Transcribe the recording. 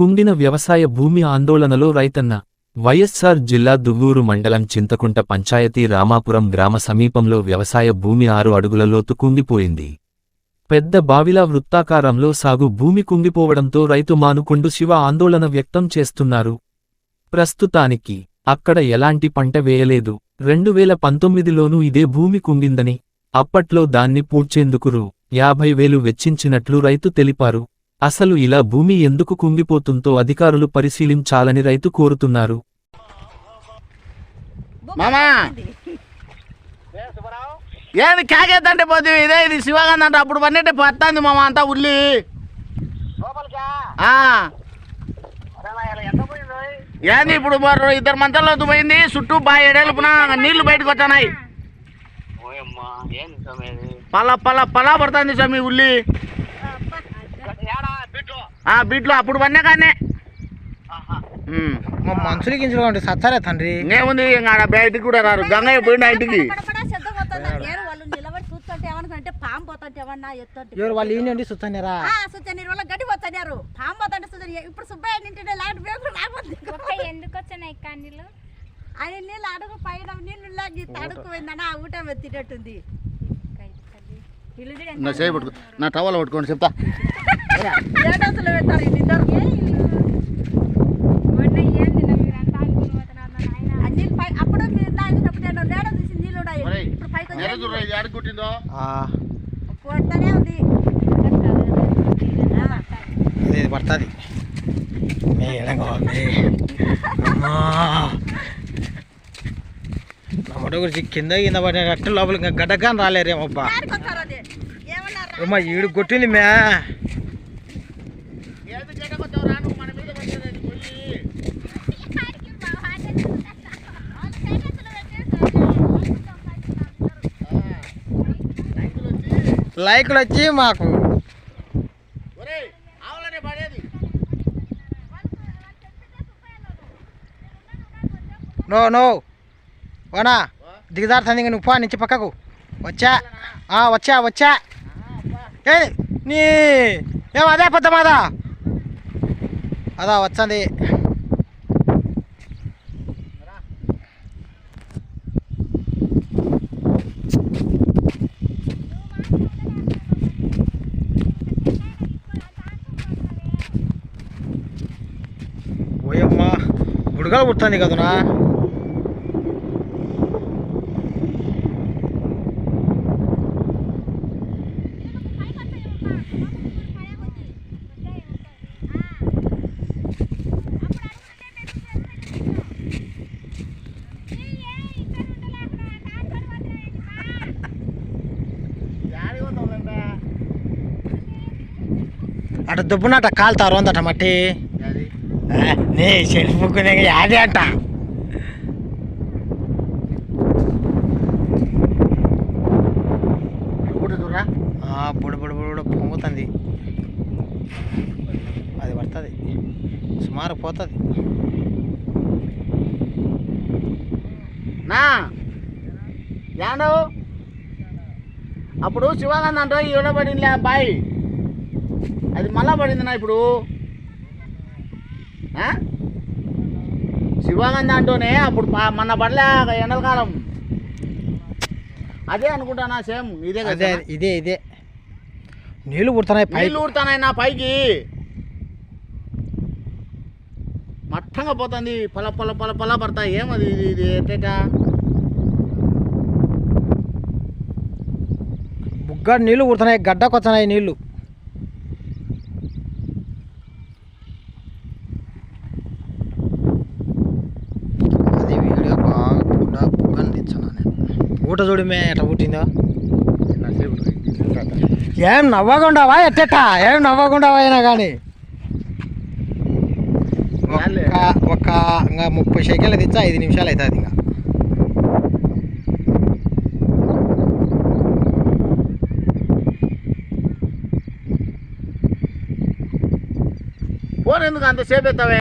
కుంగిన వ్యవసాయ భూమి ఆందోళనలో రైతన్న వైఎస్సార్ జిల్లా దువ్వూరు మండలం చింతకుంట పంచాయతీ రామాపురం గ్రామ సమీపంలో వ్యవసాయ భూమి ఆరు అడుగుల లోతు కుంగిపోయింది. పెద్ద బావిలా వృత్తాకారంలో సాగు భూమి కుంగిపోవడంతో రైతు మానుకొండు శివ ఆందోళన వ్యక్తం చేస్తున్నారు. ప్రస్తుతానికి అక్కడ ఎలాంటి పంట వేయలేదు. రెండు వేల పంతొమ్మిదిలోనూ ఇదే భూమి కుంగిందని అప్పట్లో దాన్ని పూడ్చేందుకు రూ. యాభై వేలు వెచ్చించినట్లు రైతు తెలిపారు. అసలు ఇలా భూమి ఎందుకు కుంగిపోతుందో అధికారులు పరిశీలించాలని రైతు కోరుతున్నారు. మామా! ఏంది కాకేద్దంటే పోతే ఇదే ఇది శివగాంధ అంటే అప్పుడు పన్నెట్టే పట్టాంది మామ అంతా ఉల్లి. ఆ. ఏంది ఇప్పుడు మరి ఇద్దరు మంచాల్లో పోయింది చుట్టూ బాగా ఎడేలుపున నీళ్ళు బయటకు వచ్చానాయి. ఇది? పలా పలా పలా పడుతుంది స్వామి ఉల్లి. బీట్లో అప్పుడు పన్నే కానీ. మా మనుషులు గింజలు ఉంటే సత్తారే తండ్రి? ఇంకా ఆడ బయటికి కూడా రారు. గంగయ్య పోయిండు ఆ ఇంటికి. నేను వాళ్ళు నిలబడి చూస్తుంటే ఏమనుకుంటే పాము పోతుంటే ఏమన్నా ఎత్తుంటే. ఎవరు వాళ్ళు గడ్డి పోతున్నారు పాము పోతుంటే సుచని ఇప్పుడు సుబ్బయ్య నింటే లాంటి వేగులు రాకపోతే ఎందుకు వచ్చినాయి ఆయన నీళ్ళు అడుగు పైన నీళ్ళు లాగి తడుకుపోయిందని ఆ ఊట మెత్తినట్టుంది నా చేయి పట్టుకో. నా టవల్ పట్టుకోండి చెప్తా. ఏడాసులు పెట్టారు ఇద్దరు మొన్న ఏంది నా మీరంతా అనుకుని పోతున్నారు నా నాయన ఆ. నీళ్ళు పై అప్పుడు తాగినప్పుడు నేను నేడ తీసి నీళ్ళు ఉన్నాయి ఇప్పుడు పైకి వచ్చాయి. ఆడుకుంటుందో కొడతానే ఉంది ఇది పడుతుంది నమ్మడు గురించి కింద కింద పడినట్టు లోపల ఇంకా అది ఏమన్నారు అమ్మా ఈడు కొట్టింది మే లైకులు వచ్చి మాకు. No no. ఓనా దిగజారుతుంది ఇంక నువ్వు నుంచి పక్కకు. వచ్చా. ఆ, వచ్చా వచ్చా. ఏ నీ ఏం అదే పెద్ద మాదా అదా వచ్చింది. ఓయమ్మా బుడగలు పుడుతుంది కదనా అటు దుబ్బునట కాలుతారు అందట మట్టి. నీ చెడిపోకునే యాదే అంట. బుడ బుడ బుడ పొంగుతుంది. అది పడుతుంది. సుమారు పోతుంది. నా యాడవ్? అప్పుడు శివానంద అంటే ఈడ పడింది అబ్బాయి. అది మళ్ళా పడింది నా ఇప్పుడు? శివానంద అంటూనే అప్పుడు మొన్న పడలే ఎండలకాలం. అదే అనుకుంటానా సేమ్ ఇదే కదా ఇదే ఇదే. నీళ్ళు పుడుతున్నాయి పై నీళ్ళు ఊరుతానాయి నా పైకి. మట్టంగా పోతుంది. పల పల పల పల పడతాయి ఏమది ఇది ఇది ఎట్టేటా? బుగ్గ నీళ్ళు పుడుతున్నాయి గడ్డకు వస్తున్నాయి నీళ్ళు అది వీడియో బాగా బుడ్డ బుగ్గ తెచ్చాను నేను ఊట చూడమే ఎట్లా పుట్టిందో. ఏం నవ్వకుండావా ఎట్టెట్ట ఏం నవ్వకుండావా అయినా కానీ ఒక్క ఒక ఇంకా ముప్పై సెకండ్లు తెచ్చా ఐదు నిమిషాలు అవుతుంది ఇంకా. ఫోన్ ఎందుకు అంత సేపు